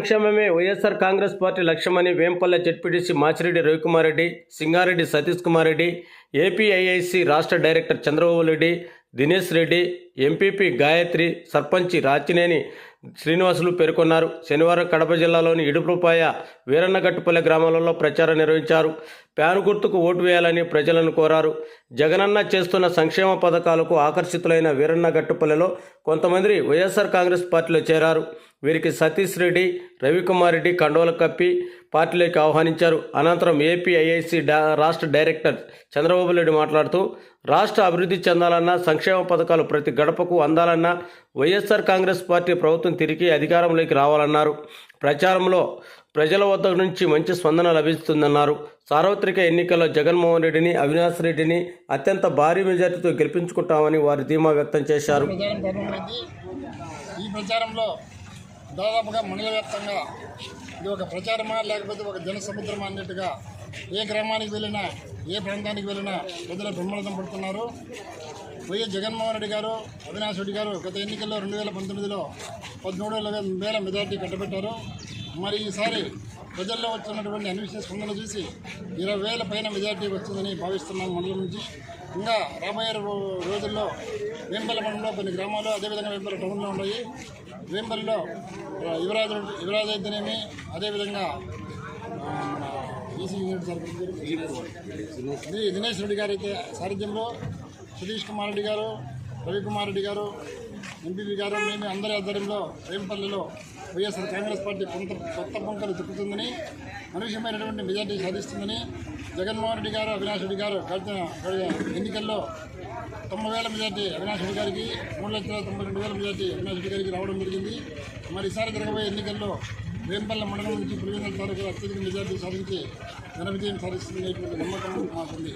సంక్షేమమే YSR Congress party లక్ష్యమని Vempalle ZPTC Machireddy Ravikumar Reddy Singareddy Satish Kumar Reddy APIIC రాష్ట్ర డైరెక్టర్ చంద్రబాబు రెడ్డి దినేష్ రెడ్డి ఎంపీపీ గాయత్రి సర్పంచి రాచినేని శ్రీనివాసులు పేర్కొన్నారు. శనివారం కడప జిల్లాలోని ఇడుపుపాయ వీరన్నగట్టుపల్లె గ్రామాలలో ప్రచారం నిర్వహించారు. ప్యాను గుర్తుకు ఓటు వేయాలని ప్రజలను కోరారు. జగనన్న చేస్తున్న సంక్షేమ పథకాలకు ఆకర్షితులైన వీరన్నగట్టుపల్లెలో కొంతమంది వైఎస్ఆర్ కాంగ్రెస్ పార్టీలో చేరారు. వీరికి సతీష్ రెడ్డి రవికుమార్ రెడ్డి కండోల కప్పి పార్టీలోకి ఆహ్వానించారు. అనంతరం ఏపీఐఐసి డా రాష్ట్ర డైరెక్టర్ చంద్రబాబు నాయుడు మాట్లాడుతూ రాష్ట్ర అభివృద్ధి చెందాలన్నా సంక్షేమ పథకాలు ప్రతి గడపకు అందాలన్నా వైఎస్ఆర్ కాంగ్రెస్ పార్టీ ప్రభుత్వం తిరిగి అధికారంలోకి రావాలన్నారు. ప్రచారంలో ప్రజల వద్ద నుంచి మంచి స్పందన లభిస్తుందన్నారు. సార్వత్రిక ఎన్నికల్లో జగన్మోహన్ రెడ్డిని అవినాష్ రెడ్డిని అత్యంత భారీ మెజార్టీతో గెలిపించుకుంటామని వారు ధీమా వ్యక్తం చేశారు. ఈ ప్రచారంలో దాదాపుగా మండల వ్యాప్తంగా ఇది ఒక ప్రచారమా లేకపోతే ఒక జనసముద్రమా అన్నట్టుగా ఏ గ్రామానికి వెళ్ళినా ఏ ప్రాంతానికి వెళ్ళినా ప్రజలు బ్రహ్మరథం పడుతున్నారు. వైఎస్ జగన్మోహన్ రెడ్డి గారు అవినాష్ రెడ్డి గారు గత ఎన్నికల్లో రెండు వేల పంతొమ్మిదిలో పదమూడు వేల మెజార్టీ కట్టబెట్టారు. మరి ఈసారి ప్రజల్లో వచ్చినటువంటి అన్వేషణ స్పందన చూసి ఇరవై వేల పైన మెజార్టీ వస్తుందని భావిస్తున్నాం మండలం నుంచి. ఇంకా రాబోయే రోజుల్లో వేంపల్లి మండలంలో కొన్ని గ్రామాలు అదేవిధంగా వేంపల్లి టౌన్లో ఉన్నాయి. వేంపల్లిలో యువరాజు యువరాజు అయితేనేమి అదేవిధంగా ఈసీ యూనిట్ సర్పంచ్ దినేష్ రెడ్డి గారు అయితే సారథ్యంలో సతీష్ కుమార్ రెడ్డి గారు రవికుమార్ రెడ్డి గారు ఎంపీపీ గారు మేము అందరి ఆధ్వర్యంలో వేంపల్లిలో వైఎస్ఆర్ కాంగ్రెస్ పార్టీ కొంత కొత్త పంకలు తిప్పుతుందని మనుష్యమైనటువంటి మెజార్టీ సాధిస్తుందని జగన్మోహన్ రెడ్డి గారు అవినాష్ రెడ్డి గారు గడిచిన ఎన్నికల్లో తొంభై వేల మెజార్టీ అవినాష్ రెడ్డి గారికి మూడు లక్షల తొంభై రెండు వేల మెజార్టీ అవినాష్ రెడ్డి గారికి రావడం జరిగింది. మరి ఈసారి జరగబోయే ఎన్నికల్లో వేంపల్లి మండలం నుంచి పులివెందుల తాలూకు అత్యధిక మెజార్టీ సాధించి ఘన విజయం సాధిస్తుందనేటువంటి నమ్మకం మాకుంది.